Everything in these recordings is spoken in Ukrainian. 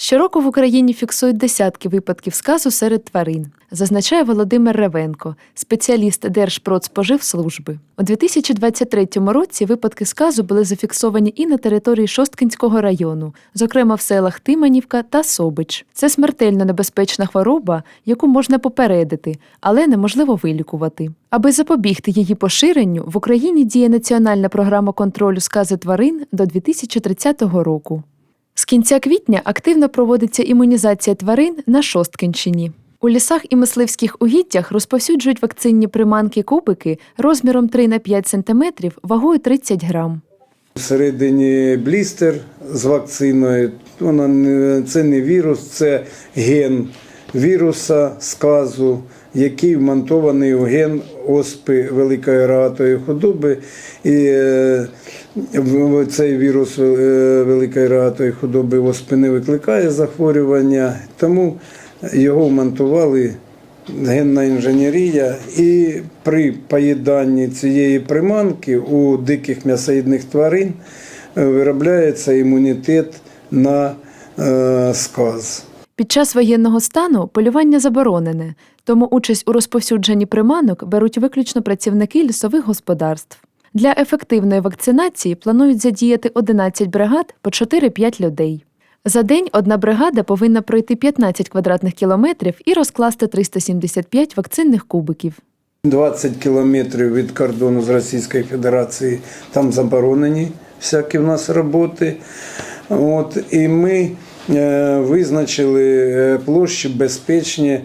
Щороку в Україні фіксують десятки випадків сказу серед тварин, зазначає Володимир Ревенко, спеціаліст Держпродспоживслужби. У 2023 році випадки сказу були зафіксовані і на території Шосткинського району, зокрема в селах Тиманівка та Собич. Це смертельно небезпечна хвороба, яку можна попередити, але неможливо вилікувати. Аби запобігти її поширенню, в Україні діє національна програма контролю сказу тварин до 2030 року. З кінця квітня активно проводиться імунізація тварин на Шосткинщині. У лісах і мисливських угіттях розповсюджують вакцинні приманки кубики розміром 3 на 5 см, вагою 30 грам. Всередині блістер з вакциною. Вона не- це не вірус, це ген віруса сказу, який вмонтований у ген оспи великої рогатої худоби. І е, цей вірус е, великої рогатої худоби оспи не викликає захворювання, тому його вмонтували генна інженерія, і при поїданні цієї приманки у диких м'ясоїдних тварин е, виробляється імунітет на сказ. Під час воєнного стану полювання заборонене, тому участь у розповсюдженні приманок беруть виключно працівники лісових господарств. Для ефективної вакцинації планують задіяти 11 бригад по 4-5 людей. За день одна бригада повинна пройти 15 квадратних кілометрів і розкласти 375 вакцинних кубиків. 20 кілометрів від кордону з Російською Федерацією там заборонені всякі в нас роботи. От, і ми визначили е, площі безпечні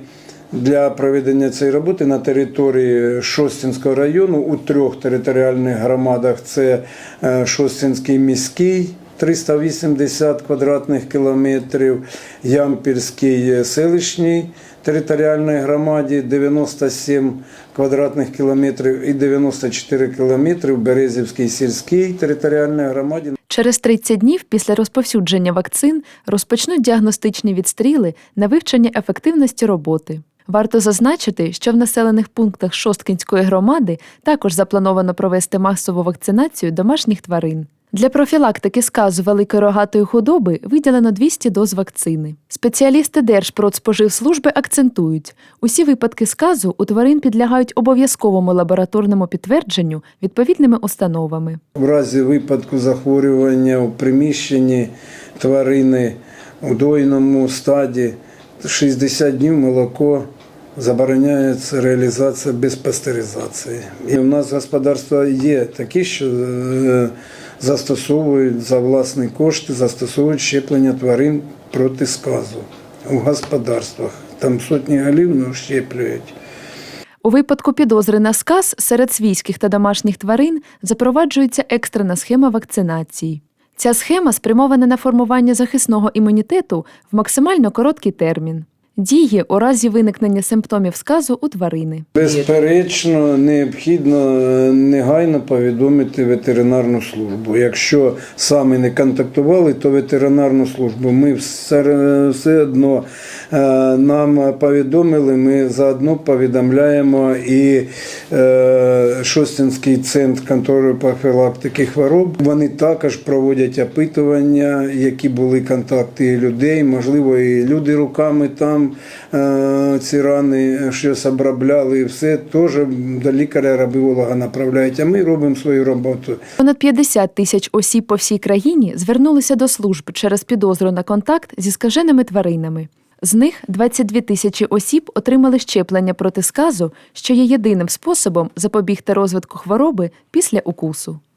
для проведення цієї роботи на території Шостінського району у трьох територіальних громадах. Це е, Шостінський міський. 380 квадратних кілометрів, Ямпільський селищній територіальній громаді 97 квадратних кілометрів і 94 кілометри в Березівській сільській територіальній громаді. Через 30 днів після розповсюдження вакцин розпочнуть діагностичні відстріли на вивчення ефективності роботи. Варто зазначити, що в населених пунктах Шосткинської громади також заплановано провести масову вакцинацію домашніх тварин. Для профілактики сказу великої рогатої худоби виділено 200 доз вакцини. Спеціалісти Держпродспоживслужби акцентують, усі випадки сказу у тварин підлягають обов'язковому лабораторному підтвердженню відповідними установами. В разі випадку захворювання у приміщенні тварини у дойному стаді 60 днів молоко забороняється реалізація без пастеризації. І в нас господарства є такі, що е, застосовують за власні кошти, застосовують щеплення тварин проти сказу у господарствах. Там сотні голів не щеплюють. У випадку підозри на сказ серед свійських та домашніх тварин запроваджується екстрена схема вакцинації. Ця схема спрямована на формування захисного імунітету в максимально короткий термін. Діє у разі виникнення симптомів сказу у тварини. Безперечно, необхідно е, негайно повідомити ветеринарну службу. Якщо саме не контактували, то ветеринарну службу. Ми все, все одно е, нам повідомили, ми заодно повідомляємо і е, Шостинський центр контролю профілактики хвороб. Вони також проводять опитування, які були контакти людей. Можливо, і люди руками там е, ці рани щось обробляли, і все теж до лікаря-рабіолога направляють. А ми робимо свою роботу. Понад 50 тисяч осіб по всій країні звернулися до служб через підозру на контакт зі скаженими тваринами. З них 22 тисячі осіб отримали щеплення проти сказу, що є єдиним способом запобігти розвитку хвороби після укусу.